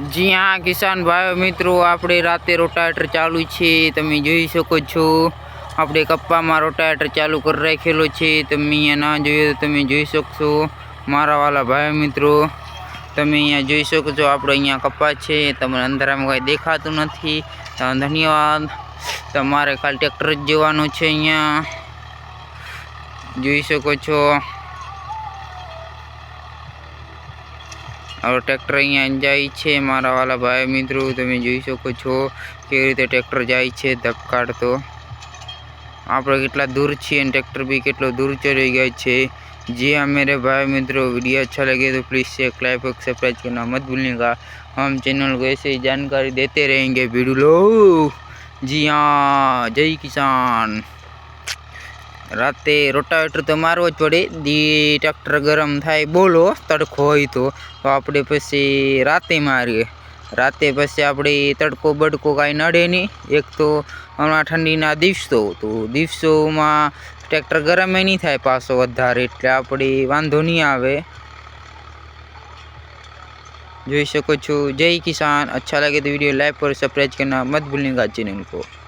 જી હા કિસાન ભાઈઓ મિત્રો આપણે રાતે રોટાવેટર ચાલુ છે તમે જોઈ શકો છો આપણે કપ્પામાં રોટાવેટર ચાલુ કરી રાખેલો છે તમે અહીંયા ના જોયો તો તમે જોઈ શકશો મારા વાલા ભાઈઓ મિત્રો તમે અહીંયા જોઈ શકો છો આપણે અહીંયા કપ્પા છે તમને અંધારામાં કાંઈ દેખાતું નથી ધન્યવાદ તમારે ખાલી ટ્રેક્ટર જ જવાનું છે અહીંયા જોઈ શકો છો और ट्रैक्टर यहां एनजई छे हमारा वाला भाई मित्रों तुम्ही જોઈ શકો છો કે રીતે ટ્રેક્ટર જાય છે ધક્કાડતો આપરો કેટલા દૂર છે અને ટ્રેક્ટર ભી કેટલો દૂર ચડી ગયો છે જે આમેરે ભાઈ મિત્રો વિડિયો અચ્છા લાગે તો प्लीज ચેક લાઈક બસ સપ્રેસ کرنا મત ભૂલનેગા આમ ચેનલ ગો એસે જ જાનકારી dete રહેગે વિડલો જી હા જય કિસાન रात रोटावेटर तो मारव पड़े दी ट्रेक्टर गरम थाय बोलो तड़को हो तो आप पीछे रात मरिए रात पे आप तड़को बड़को कहीं नड़े नहीं एक तो हम ठंडी दिवसों तो दिवसों में ट्रेक्टर गरम नहीं थे पासो वारे एट आप बाधो नहीं जी सको जय किसान अच्छा लगे तो वीडियो लाइक पर सब्सक्राइब करना मत भूलने का चैनल को